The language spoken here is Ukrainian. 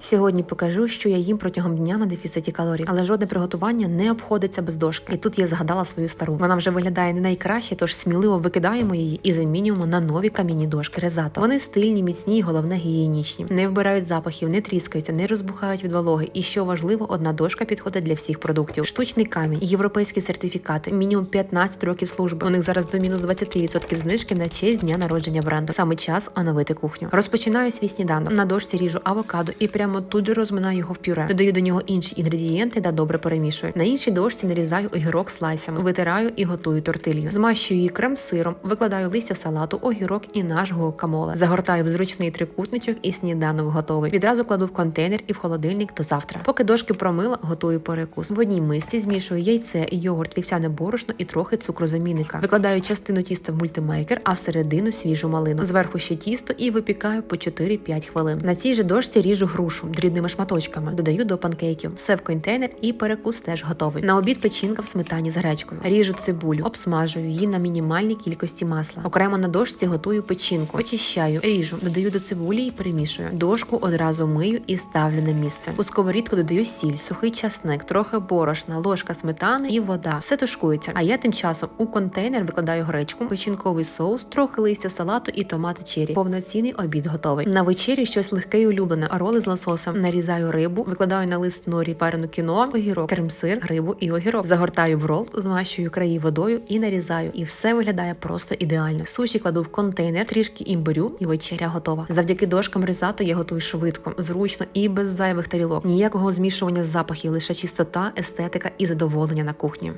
Сьогодні покажу, що я їм протягом дня на дефіциті калорій, але жодне приготування не обходиться без дошки. І тут я згадала свою стару. Вона вже виглядає не найкраще, тож сміливо викидаємо її і замінюємо на нові кам'яні дошки резато. Вони стильні, міцні, і головне гігієнічні. Не вбирають запахів, не тріскаються, не розбухають від вологи. І що важливо, одна дошка підходить для всіх продуктів. Штучний камінь, європейські сертифікати, мінімум 15 років служби. У них зараз до мінус 20% знижки на честь дня народження бренду. Саме час оновити кухню. Розпочинаю свій сніданок. На дошці ріжу авокадо і прямо тут же розминаю його в пюре. Додаю до нього інші інгредієнти та добре перемішую. На іншій дошці нарізаю огірок слайсами, витираю і готую тортилью. Змащую її крем сиром, викладаю листя салату, огірок і наш гуакамоле. Загортаю в зручний трикутничок і сніданок готовий. Відразу кладу в контейнер і в холодильник до завтра. Поки дошки промила, готую перекус. В одній мисці змішую яйце, йогурт, вівсяне борошно і трохи цукрозамінника. Викладаю частину тіста в мультимейкер, а всередину свіжу малину. Зверху ще тісто і випікаю по 4-5 хвилин. На цій же дошці ріжу грушу дрібними шматочками. Додаю до панкейків. Все в контейнер і перекус теж готовий. На обід печінка в сметані з гречкою. Ріжу цибулю, обсмажую її на мінімальній кількості масла. Окремо на дошці готую печінку, очищаю, ріжу, додаю до цибулі і перемішую. Дошку одразу мию і ставлю на місце. У сковорідку додаю сіль, сухий часник, трохи борошна, ложка сметани і вода. Все тушкується. А я тим часом у контейнер викладаю гречку, печінковий соус, трохи листя салату і томати чері. Повноцінний обід готовий. На вечері щось легке і улюблене. Роли з лососем. Нарізаю рибу, викладаю на лист норі парену кіно, огірок, крем-сир, рибу і огірок. Загортаю в рол, змащую краї водою і нарізаю. І все виглядає просто ідеально. Суші кладу в контейнер, трішки імбирю, і вечеря готова. Завдяки дошкам ризато я готую швидко, зручно і без зайвих тарілок. Ніякого змішування запахів, лише чистота, естетика і задоволення на кухні.